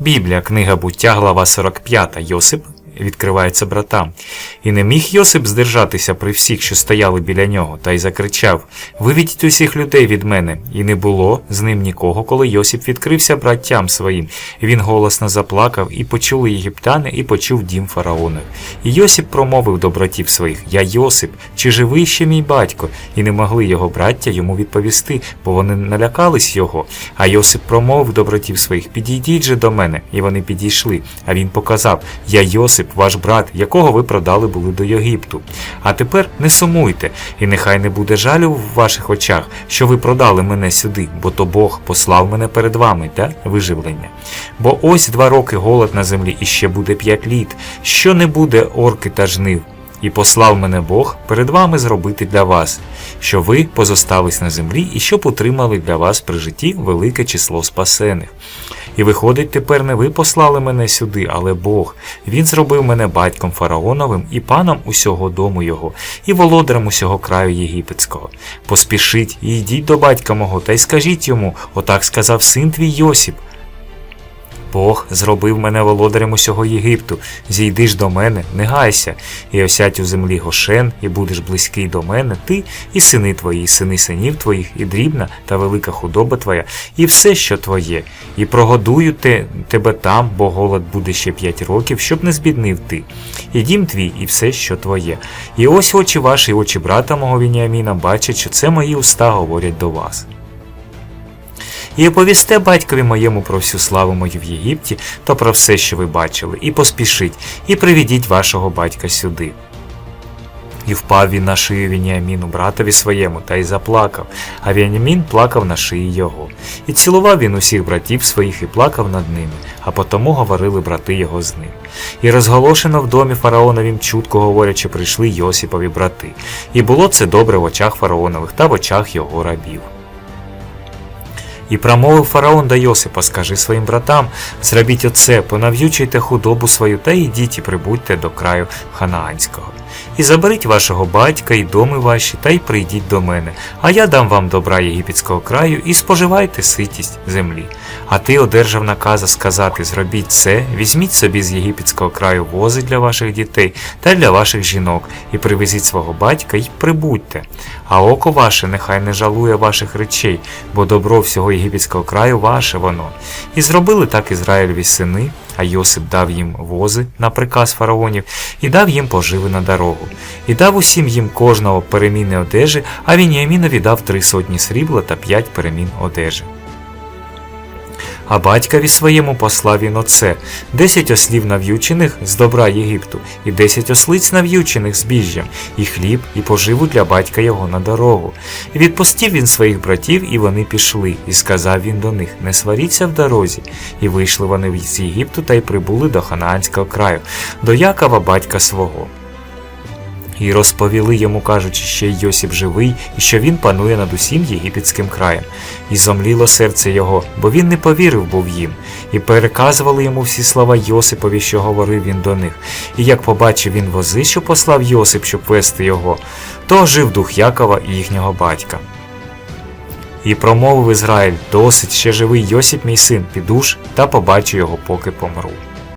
Біблія, книга буття, глава 45. Йосип відкривається братам. І не міг Йосип здержатися при всіх, що стояли біля нього, та й закричав Виведіть усіх людей від мене. І не було з ним нікого, коли Йосип відкрився браттям своїм. Він голосно заплакав, і почули єгиптяни, і почув дім фараонов. І Йосип промовив до братів своїх Я Йосип, чи живий ще мій батько? І не могли його браття йому відповісти, бо вони налякались його. А Йосип промовив до братів своїх Підійдіть же до мене. І вони підійшли. А він показав Я Йосип, ваш брат, якого ви продали були до Єгипту. А тепер не сумуйте, і нехай не буде жалю в ваших очах, що ви продали мене сюди, бо то Бог послав мене перед вами для виживлення. Бо ось два роки голод на землі, і ще буде п'ять літ, що не буде орки та жнив. І послав мене Бог перед вами зробити для вас, що ви позостались на землі і щоб утримали для вас при житті велике число спасених. І виходить, тепер не ви послали мене сюди, але Бог. Він зробив мене батьком фараоновим і паном усього дому його, і володарем усього краю єгипетського. Поспішіть і йдіть до батька мого, та й скажіть йому, отак сказав син твій Йосип. Бог зробив мене володарем усього Єгипту. Зійди ж до мене, не гайся, і осядь у землі Гошен, і будеш близький до мене, ти і сини твої, і сини синів твоїх, і дрібна та велика худоба твоя, і все, що твоє, і прогодую те, тебе там, бо голод буде ще п'ять років, щоб не збіднив ти, і дім твій, і все, що твоє. І ось очі ваші, очі брата мого Вініаміна бачать, що це мої уста говорять до вас. І оповісте батькові моєму про всю славу мою в Єгипті та про все, що ви бачили, і поспішіть, і приведіть вашого батька сюди. І впав він на шию Вініаміну, братові своєму, та й заплакав, а Вініамін плакав на шиї його. І цілував він усіх братів своїх і плакав над ними, а потому говорили брати його з ним. І розголошено в домі фараоновім чутко говорячи, прийшли Йосипові брати. І було це добре в очах фараонових та в очах його рабів. І промовив фараон до Йосипа, скажи своїм братам, зробіть оце, понав'ючуйте худобу свою та йдіть і прибудьте до краю Ханаанського. І заберіть вашого батька і доми ваші, та й прийдіть до мене, а я дам вам добра єгипетського краю і споживайте ситість землі. А ти одержав наказа сказати зробіть це, візьміть собі з єгипетського краю вози для ваших дітей та для ваших жінок, і привезіть свого батька й прибудьте. А око ваше нехай не жалує ваших речей, бо добро всього єгипетського краю ваше воно. І зробили так Ізраїльові сини, а Йосип дав їм вози на приказ фараонів, і дав їм поживи на дорогу, і дав усім їм кожного перемінне одежі, а Вініамінові дав три сотні срібла та п'ять перемін одежі. А батькові своєму послав він оце десять ослів нав'ючених з добра Єгипту, і десять ослиць нав'ючених збіжжям, і хліб, і поживу для батька його на дорогу. І відпустив він своїх братів, і вони пішли, і сказав він до них: Не сваріться в дорозі. І вийшли вони з Єгипту та й прибули до Ханаанського краю, до Якова батька свого. І розповіли йому, кажучи, що й Йосип живий, і що він панує над усім єгипетським краєм. І зомліло серце його, бо він не повірив був їм, і переказували йому всі слова Йосипові, що говорив він до них. І як побачив він вози, що послав Йосип, щоб вести його, то жив дух Якова і їхнього батька. І промовив Ізраїль, досить ще живий Йосип, мій син, підуш, та побачу його, поки помру.